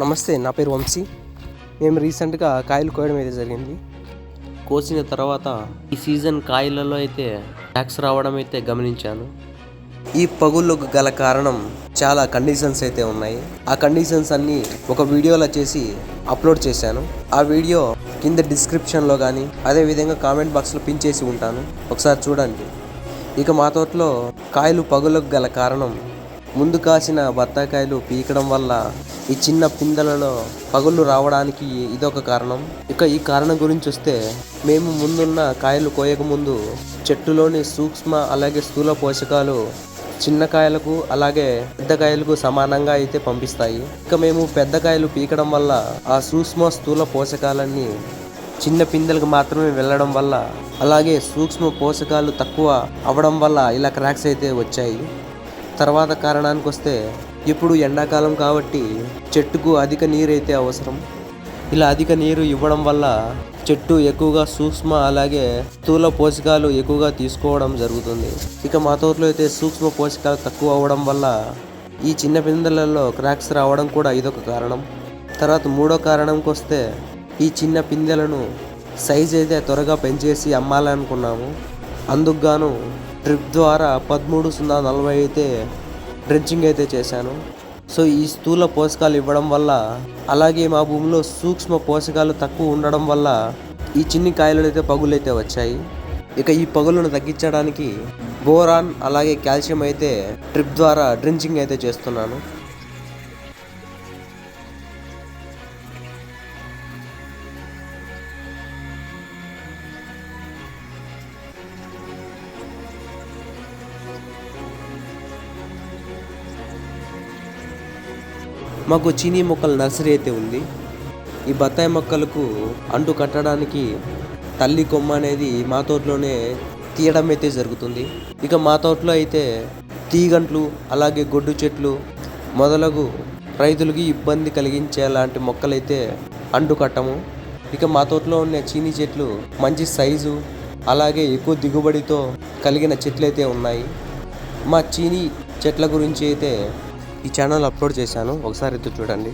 నమస్తే నా పేరు వంశీ. మేము రీసెంట్గా కాయలు కోయడం అయితే జరిగింది. కోసిన తర్వాత ఈ సీజన్ కాయలలో అయితే ట్యాక్స్ రావడం అయితే గమనించాను. ఈ పగుళ్ళకు గల కారణం చాలా కండిషన్స్ అయితే ఉన్నాయి. ఆ కండిషన్స్ అన్నీ ఒక వీడియోలో చేసి అప్లోడ్ చేశాను. ఆ వీడియో కింద డిస్క్రిప్షన్లో కానీ అదేవిధంగా కామెంట్ బాక్స్లో పిన్ చేసి ఉంటాను. ఒకసారి చూడండి. ఇక మా తోటలో కాయలు పగులకు గల కారణం ముందు కాసిన బత్తాకాయలు పీకడం వల్ల ఈ చిన్న పిందెలలో పగుళ్ళు రావడానికి ఇదొక కారణం. ఇక ఈ కారణం గురించి వస్తే మేము ముందున్న కాయలు కోయక ముందు చెట్టులోని సూక్ష్మ అలాగే స్థూల పోషకాలు చిన్న కాయలకు అలాగే పెద్ద కాయలకు సమానంగా అయితే పంపిస్తాయి. ఇక మేము పెద్ద కాయలు పీకడం వల్ల ఆ సూక్ష్మ స్థూల పోషకాలన్నీ చిన్న పిందెలకు మాత్రమే వెళ్ళడం వల్ల అలాగే సూక్ష్మ పోషకాలు తక్కువ అవ్వడం వల్ల ఇలా క్రాక్స్ అయితే వచ్చాయి. తర్వాత కారణానికి వస్తే ఇప్పుడు ఎండాకాలం కాబట్టి చెట్టుకు అధిక నీరు అయితే అవసరం. ఇలా అధిక నీరు ఇవ్వడం వల్ల చెట్టు ఎక్కువగా సూక్ష్మ అలాగే స్థూల పోషకాలు ఎక్కువగా తీసుకోవడం జరుగుతుంది. ఇక మా తోటలో అయితే సూక్ష్మ పోషకాలు తక్కువ అవ్వడం వల్ల ఈ చిన్న పిందెలలో క్రాక్స్ రావడం కూడా ఇదొక కారణం. తర్వాత మూడో కారణంకి వస్తే ఈ చిన్న పిందెలను సైజ్ అయితే త్వరగా పెంచేసి అమ్మాలనుకున్నాము. అందుకు గాను డ్రిప్ ద్వారా పదమూడు సున్నా నలభై అయితే డ్రెంచింగ్ అయితే చేశాను. సో ఈ స్థూల పోషకాలు ఇవ్వడం వల్ల అలాగే మా భూమిలో సూక్ష్మ పోషకాలు తక్కువ ఉండడం వల్ల ఈ చిన్ని కాయలు అయితే పగులు అయితే వచ్చాయి. ఇక ఈ పగులను తగ్గించడానికి బోరాన్ అలాగే కాల్షియం అయితే డ్రిప్ ద్వారా డ్రించింగ్ అయితే చేస్తున్నాను. మాకు చీనీ మొక్కల నర్సరీ అయితే ఉంది. ఈ బత్తాయి మొక్కలకు అంటు కట్టడానికి తల్లి కొమ్మ అనేది మా తోటలోనే తీయడం అయితే జరుగుతుంది. ఇక మా తోటలో అయితే తీగంట్లు అలాగే గొడ్డు చెట్లు మొదలగు రైతులకు ఇబ్బంది కలిగించే లాంటి మొక్కలైతే అంటు కట్టము. ఇక మా తోటలో ఉన్న చీనీ చెట్లు మంచి సైజు అలాగే ఎక్కువ దిగుబడితో కలిగిన చెట్లు అయితే ఉన్నాయి. మా చీనీ చెట్ల గురించి అయితే ఈ ఛానల్ అప్లోడ్ చేశాను. ఒకసారి అయితే చూడండి.